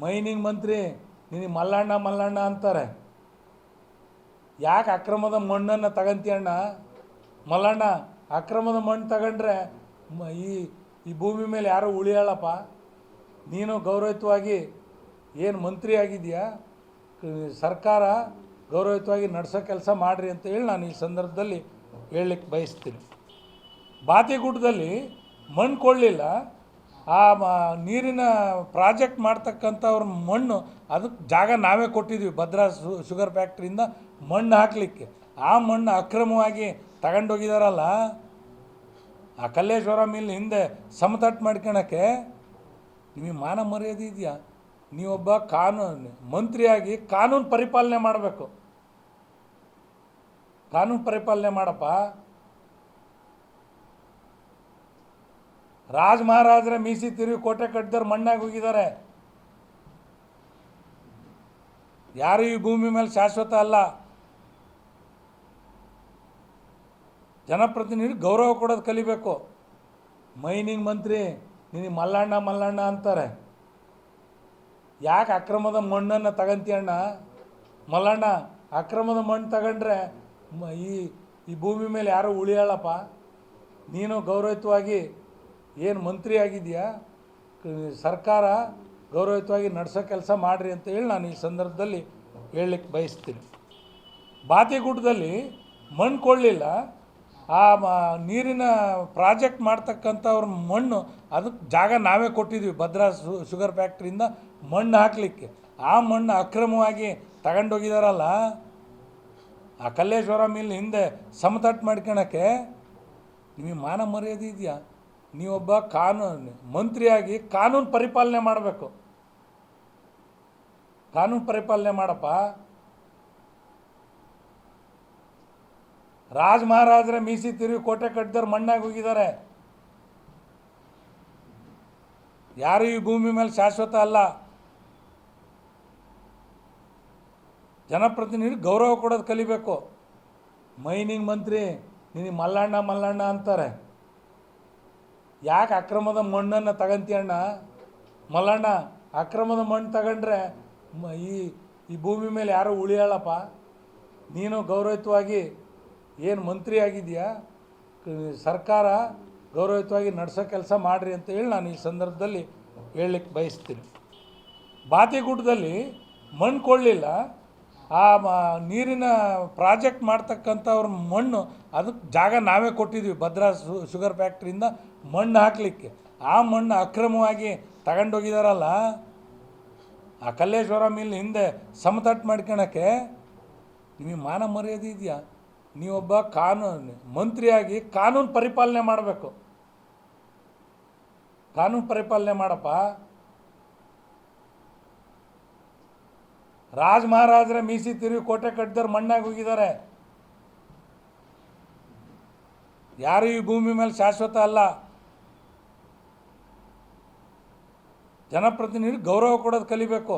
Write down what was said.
Mining ಮಂತ್ರಿ, ನಿನಗೆ ಮಲ್ಲಣ್ಣ ಮಲ್ಲಣ್ಣ ಅಂತಾರೆ. ಯಾಕೆ ಅಕ್ರಮದ ಮಣ್ಣನ್ನು ತಗಂತೀಯಣ್ಣ ಮಲ್ಲಣ್ಣ, ಅಕ್ರಮದ ಮಣ್ಣು ತಗೊಂಡ್ರೆ ಈ ಈ ಭೂಮಿ ಮೇಲೆ ಯಾರೂ ಉಳಿಯಲ್ಲಪ್ಪ? ನೀನು ಗೌರವಯುತವಾಗಿ ಏನು ಮಂತ್ರಿ ಆಗಿದೆಯಾ ಸರ್ಕಾರ ಗೌರವಯುತವಾಗಿ ನಡೆಸೋ ಕೆಲಸ ಮಾಡಿರಿ ಅಂತ ಹೇಳಿ ನಾನು ಈ ಸಂದರ್ಭದಲ್ಲಿ ಹೇಳಲಿಕ್ಕೆ ಬಯಸ್ತೀನಿ. ಬಾತಿಗುಡ್ಡದಲ್ಲಿ ಮಣ್ಣು ಕೊಳ್ಳಿಲ್ಲ ಆ ನೀರಿನ ಪ್ರಾಜೆಕ್ಟ್ ಮಾಡ್ತಕ್ಕಂಥವ್ರ ಮಣ್ಣು ಅದಕ್ಕೆ ಜಾಗ ನಾವೇ ಕೊಟ್ಟಿದ್ವಿ ಭದ್ರಾ ಶುಗರ್ ಫ್ಯಾಕ್ಟ್ರಿಯಿಂದ ಮಣ್ಣು ಹಾಕಲಿಕ್ಕೆ. ಆ ಮಣ್ಣು ಅಕ್ರಮವಾಗಿ ತಗೊಂಡೋಗಿದಾರಲ್ಲ, ಆ ಕಲ್ಲೇಶ್ವರ ಮಿಲ್ ಹಿಂದೆ ಸಮತಟ್ಟು ಮಾಡ್ಕೊಳಕ್ಕೆ ನಿಮಗೆ ಮಾನ ಮರ್ಯಾದೆ ಇದೆಯಾ? ನೀವೊಬ್ಬ ಕಾನೂನು ಮಂತ್ರಿಯಾಗಿ ಕಾನೂನು ಪರಿಪಾಲನೆ ಮಾಡಬೇಕು. ಕಾನೂನು ಪರಿಪಾಲನೆ ಮಾಡಪ್ಪ. ರಾಜ ಮಹಾರಾಜರ ಮೀಸಿ ತಿರುಗಿ ಕೋಟೆ ಕಟ್ಟಿದವ್ರು ಮಣ್ಣಾಗಿ ಹೋಗಿದ್ದಾರೆ ಯಾರು ಈ ಭೂಮಿ ಮೇಲೆ ಶಾಶ್ವತ ಅಲ್ಲ? ಜನಪ್ರತಿನಿಧಿ ಗೌರವ ಕೊಡೋದು ಕಲಿಬೇಕು. ಮೈನಿಂಗ್ ಮಂತ್ರಿ ನಿನಗೆ ಮಲ್ಲಣ್ಣ ಮಲ್ಲಣ್ಣ ಅಂತಾರೆ. ಯಾಕೆ ಅಕ್ರಮದ ಮಣ್ಣನ್ನು ತಗಂತೀಯಣ್ಣ ಮಲ್ಲಣ್ಣ, ಅಕ್ರಮದ ಮಣ್ಣು ತಗೊಂಡ್ರೆ ಈ ಈ ಭೂಮಿ ಮೇಲೆ ಯಾರೂ ಉಳಿಯಲ್ಲಪ್ಪ? ನೀನು ಗೌರವಯುತವಾಗಿ ಏನು ಮಂತ್ರಿ ಆಗಿದೆಯಾ? ಸರ್ಕಾರ ಗೌರವಯುತವಾಗಿ ನಡೆಸೋ ಕೆಲಸ ಮಾಡಿರಿ ಅಂತ ಹೇಳಿ ನಾನು ಈ ಸಂದರ್ಭದಲ್ಲಿ ಹೇಳಲಿಕ್ಕೆ ಬಯಸ್ತೀನಿ. ಬಾತಿಗುಡ್ಡದಲ್ಲಿ ಮಣ್ಣು ಕೊಳ್ಳಿಲ್ಲ. ಆ ನೀರಿನ ಪ್ರಾಜೆಕ್ಟ್ ಮಾಡ್ತಕ್ಕಂಥವ್ರ ಮಣ್ಣು ಅದಕ್ಕೆ ಜಾಗ ನಾವೇ ಕೊಟ್ಟಿದ್ವಿ ಭದ್ರಾ ಶುಗರ್ ಫ್ಯಾಕ್ಟ್ರಿಯಿಂದ ಮಣ್ಣು ಹಾಕಲಿಕ್ಕೆ. ಆ ಮಣ್ಣು ಅಕ್ರಮವಾಗಿ ತಗೊಂಡೋಗಿದಾರಲ್ಲ, ಆ ಕಲ್ಲೇಶ್ವರ ಮಿಲ್ ಹಿಂದೆ ಸಮತಟ್ಟು ಮಾಡ್ಕೊಳಕ್ಕೆ ನಿಮಗೆ ಮಾನ ಮರ್ಯಾದೆ ಇದೆಯಾ? ನೀವೊಬ್ಬ ಕಾನೂನು ಮಂತ್ರಿಯಾಗಿ ಕಾನೂನು ಪರಿಪಾಲನೆ ಮಾಡಬೇಕು. ಕಾನೂನು ಪರಿಪಾಲನೆ ಮಾಡಪ್ಪ. ರಾಜ ಮಹಾರಾಜರ ಮೀಸಿ ತಿರುಗಿ ಕೋಟೆ ಕಟ್ಟಿದವ್ರು ಮಣ್ಣಾಗಿ ಹೋಗಿದ್ದಾರೆ. ಯಾರು ಈ ಭೂಮಿ ಮೇಲೆ ಶಾಶ್ವತ ಅಲ್ಲ? ಜನಪ್ರತಿನಿಧಿ ಗೌರವ ಕೊಡೋದು ಕಲಿಬೇಕು. ಮೈನಿಂಗ್ ಮಂತ್ರಿ ನಿನಗೆ ಮಲ್ಲಣ್ಣ ಮಲ್ಲಣ್ಣ ಅಂತಾರೆ. ಯಾಕೆ ಅಕ್ರಮದ ಮಣ್ಣನ್ನು ತಗಂತೀಯಣ್ಣ ಮಲ್ಲಣ್ಣ, ಅಕ್ರಮದ ಮಣ್ಣು ತಗೊಂಡ್ರೆ ಈ ಈ ಭೂಮಿ ಮೇಲೆ ಯಾರೂ ಉಳಿಯಲ್ಲಪ್ಪ? ನೀನು ಗೌರವಯುತವಾಗಿ ಏನು ಮಂತ್ರಿ ಆಗಿದೆಯಾ ಸರ್ಕಾರ ಗೌರವಯುತವಾಗಿ ನಡೆಸೋ ಕೆಲಸ ಮಾಡಿರಿ ಅಂತ ಹೇಳಿ ನಾನು ಈ ಸಂದರ್ಭದಲ್ಲಿ ಹೇಳಲಿಕ್ಕೆ ಬಯಸ್ತೀನಿ. ಬಾತಿಗುಡ್ಡದಲ್ಲಿ ಮಣ್ಣು ಕೊಳ್ಳಿಲ್ಲ ಆ ನೀರಿನ ಪ್ರಾಜೆಕ್ಟ್ ಮಾಡ್ತಕ್ಕಂಥವ್ರ ಮಣ್ಣು ಅದಕ್ಕೆ ಜಾಗ ನಾವೇ ಕೊಟ್ಟಿದ್ವಿ, ಭದ್ರಾ ಶುಗರ್ ಫ್ಯಾಕ್ಟ್ರಿಯಿಂದ ಮಣ್ಣು ಹಾಕಲಿಕ್ಕೆ. ಆ ಮಣ್ಣು ಅಕ್ರಮವಾಗಿ ತಗೊಂಡೋಗಿದಾರಲ್ಲ, ಆ ಕಲ್ಲೇಶ್ವರ ಮಿಲ್ ಹಿಂದೆ ಸಮತಟ್ಟು ಮಾಡ್ಕೊಳಕ್ಕೆ ನಿಮಗೆ ಮಾನ ಮರ್ಯಾದೆ ಇದೆಯಾ? ನೀವೊಬ್ಬ ಕಾನೂನು ಮಂತ್ರಿಯಾಗಿ ಕಾನೂನು ಪರಿಪಾಲನೆ ಮಾಡಬೇಕು. ಕಾನೂನು ಪರಿಪಾಲನೆ ಮಾಡಪ್ಪ. ರಾಜ ಮಹಾರಾಜರ ಮೀಸಿ ತಿರುಗಿ ಕೋಟೆ ಕಟ್ಟಿದವ್ರು ಮಣ್ಣಾಗಿ ಹೋಗಿದ್ದಾರೆ ಯಾರು ಈ ಭೂಮಿ ಮೇಲೆ ಶಾಶ್ವತ ಅಲ್ಲ? ಜನಪ್ರತಿನಿಧಿ ಗೌರವ ಕೊಡೋದು ಕಲಿಬೇಕು.